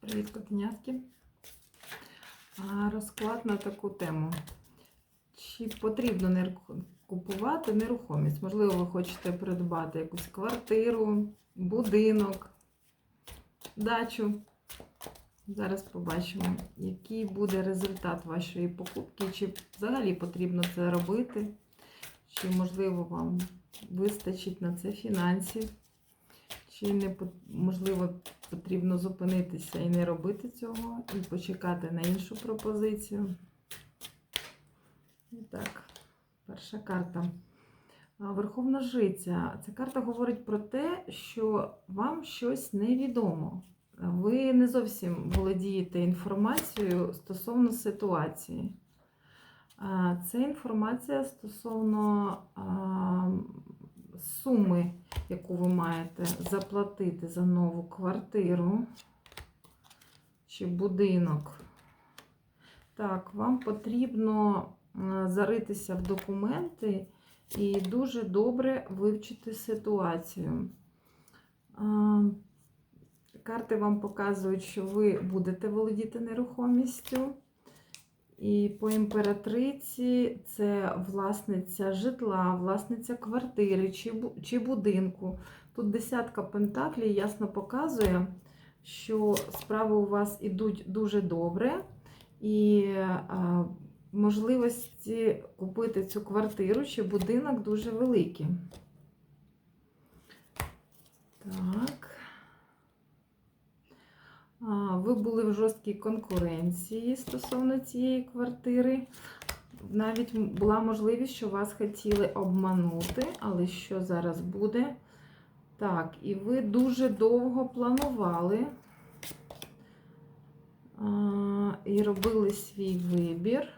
Привіт, котенятки. Розклад на таку тему. Чи потрібно купувати нерухомість? Можливо, ви хочете придбати якусь квартиру, будинок, дачу. Зараз побачимо, який буде результат вашої покупки, чи взагалі потрібно це робити, чи, можливо, вам вистачить на це фінансів, чи не можливо потрібно зупинитися і не робити цього, і почекати на іншу пропозицію. І так, перша карта. Верховна Жиця. Ця карта говорить про те, що вам щось невідомо. Ви не зовсім володієте інформацією стосовно ситуації. Це інформація стосовно суми, яку ви маєте заплатити за нову квартиру чи будинок. Так, вам потрібно е, заритися в документи і дуже добре вивчити ситуацію. Карти вам показують, що ви будете володіти нерухомістю. І по імператриці це власниця житла, власниця квартири чи, чи будинку. Тут десятка пентаклів ясно показує, що справи у вас ідуть дуже добре, і а, можливості купити цю квартиру чи будинок дуже великі. Так. А, Ви були в жорсткій конкуренції стосовно цієї квартири. Навіть була можливість, що вас хотіли обманути, але що зараз буде? Так, і ви дуже довго планували а, і робили свій вибір.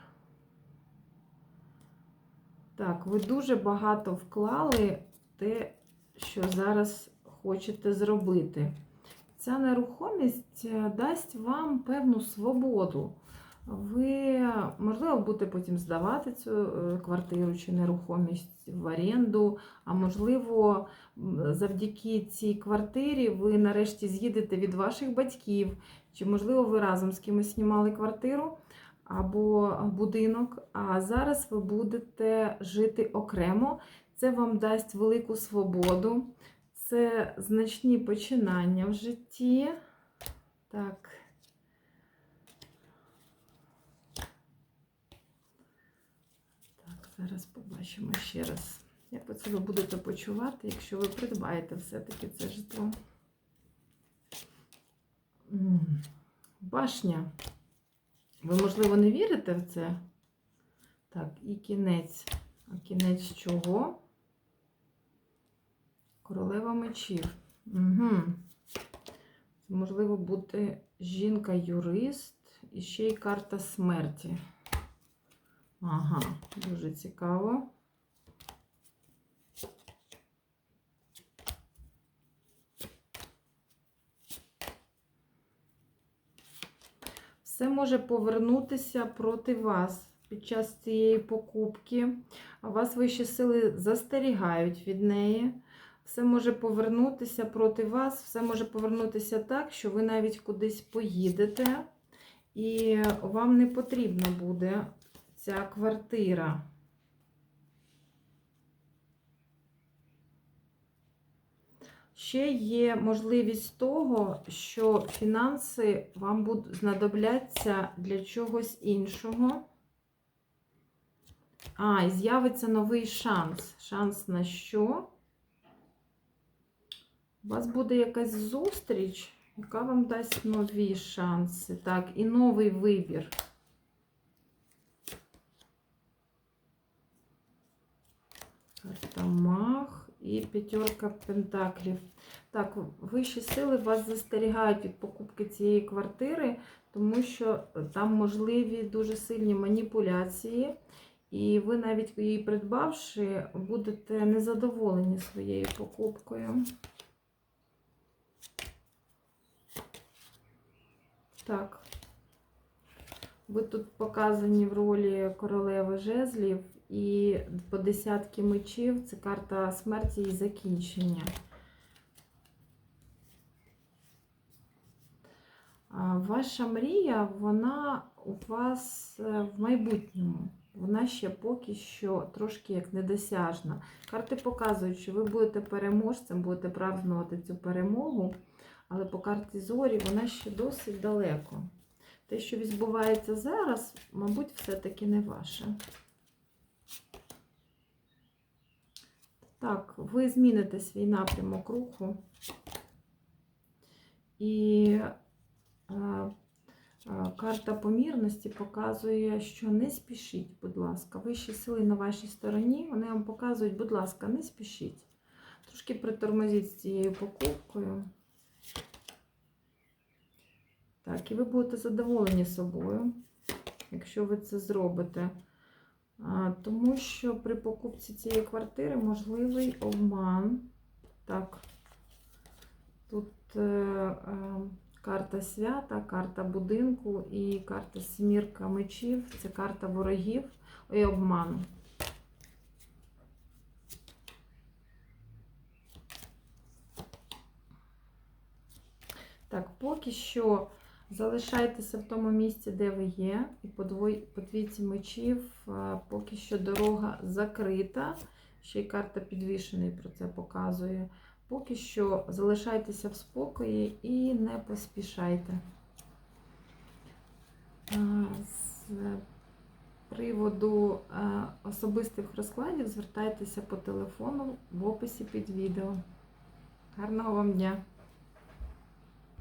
Так, ви дуже багато вклали в те, що зараз хочете зробити. Ця нерухомість е, дасть вам певну свободу. Ви, можливо, будете потім здавати цю е, квартиру чи нерухомість в оренду, а можливо, завдяки цій квартирі ви нарешті з'їдете від ваших батьків, чи, можливо, ви разом з кимось знімали квартиру або будинок, а зараз ви будете жити окремо. Це вам дасть велику свободу. Це значні починання в житті. Так. Так, зараз побачимо ще раз. Як ви себе будете почувати, якщо ви придбаєте все-таки це житло? Башня. Ви, можливо, не вірите в це? Так, і кінець. А кінець чого? Королева мечів. Угу. Можливо бути жінка-юрист і ще й карта смерті. Ага, дуже цікаво. Все може повернутися проти вас під час цієї покупки, а вас вищі сили застерігають від неї. Все може повернутися проти вас, все може повернутися так, що ви навіть кудись поїдете, і вам не потрібна буде ця квартира. Ще є можливість того, що фінанси вам будуть знадобляться для чогось іншого. А, і з'явиться новий шанс. Шанс на що? У вас буде якась зустріч, яка вам дасть нові шанси. Так, і новий вибір. Карта Мах і п'ятерка пентаклів. Так, вищі сили вас застерігають від покупки цієї квартири, тому що там можливі дуже сильні маніпуляції. І ви навіть її придбавши, будете незадоволені своєю покупкою. Так. Ви тут показані в ролі королеви жезлів і по десятки мечів це карта смерті і закінчення. Ваша мрія, вона у вас е, в майбутньому. Вона ще поки що трошки як недосяжна. Карти показують, що ви будете переможцем, будете празднувати цю перемогу, але по карті зорі вона ще досить далеко. Те, що відбувається зараз, мабуть, все-таки не ваше. Так, ви зміните свій напрямок руху. І е, е, карта помірності показує, що не спішіть, будь ласка. Вищі сили на вашій стороні, вони вам показують, будь ласка, не спішіть. Трошки притормозіть з цією покупкою. Так, і ви будете задоволені собою, якщо ви це зробите. Тому що при покупці цієї квартири можливий обман. Так, тут е, е, карта свята, карта будинку і карта сімірка мечів. Це карта ворогів і обману. Так, поки що залишайтеся в тому місці, де ви є, і по двійці мечів поки що дорога закрита. Ще й карта підвішений про це показує. Поки що залишайтеся в спокої і не поспішайте. З приводу особистих розкладів звертайтеся по телефону в описі під відео. Гарного вам дня!